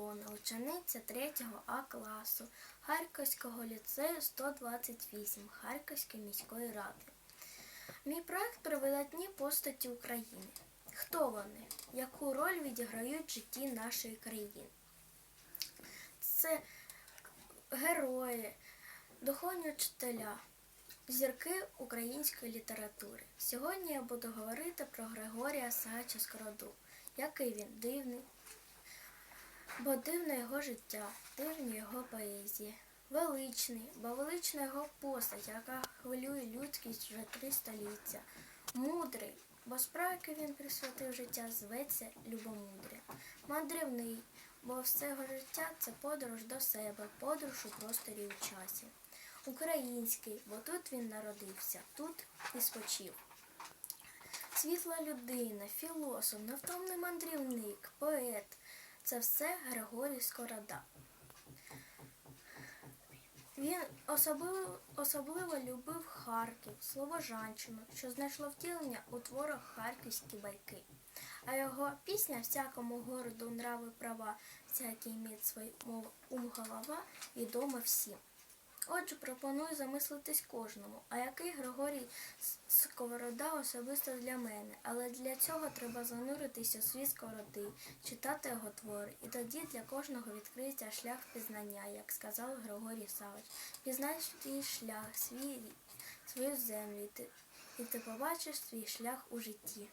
Ілона, учениця 3 А класу Харківського ліцею 128 Харківської міської ради. Мій проект про видатні постаті України. Хто вони? Яку роль відіграють в житті нашої країни? Це герої, духовні вчителя, зірки української літератури. Сьогодні я буду говорити про Григорія Сагача Скороду. Який він дивний, бо дивне його життя, дивні його поезії. Величний, бо велична його постать, яка хвилює людськість вже три століття. Мудрий, бо справа, яку він присвятив життя, зветься любомудря. Мандрівний, бо все його життя це подорож до себе, подорож у просторі у часі. Український, бо тут він народився, тут і спочив. Світла людина, філософ, невтомний мандрівник, поет це все Григорій Скорода. Він особливо, особливо любив Харків, Слобожанщину, що знайшло втілення у творах Харківські байки. А його пісня всякому городу нрави права, всякий мід свій мов ум голова, відома всім. Отже, пропоную замислитись кожному, а який Григорій Сковорода особисто для мене. Але для цього треба зануритися у світ сковороди, читати його твори, і тоді для кожного відкриється шлях пізнання, як сказав Григорій Савич. Пізнай свій шлях, свій, свою землю, і ти побачиш свій шлях у житті.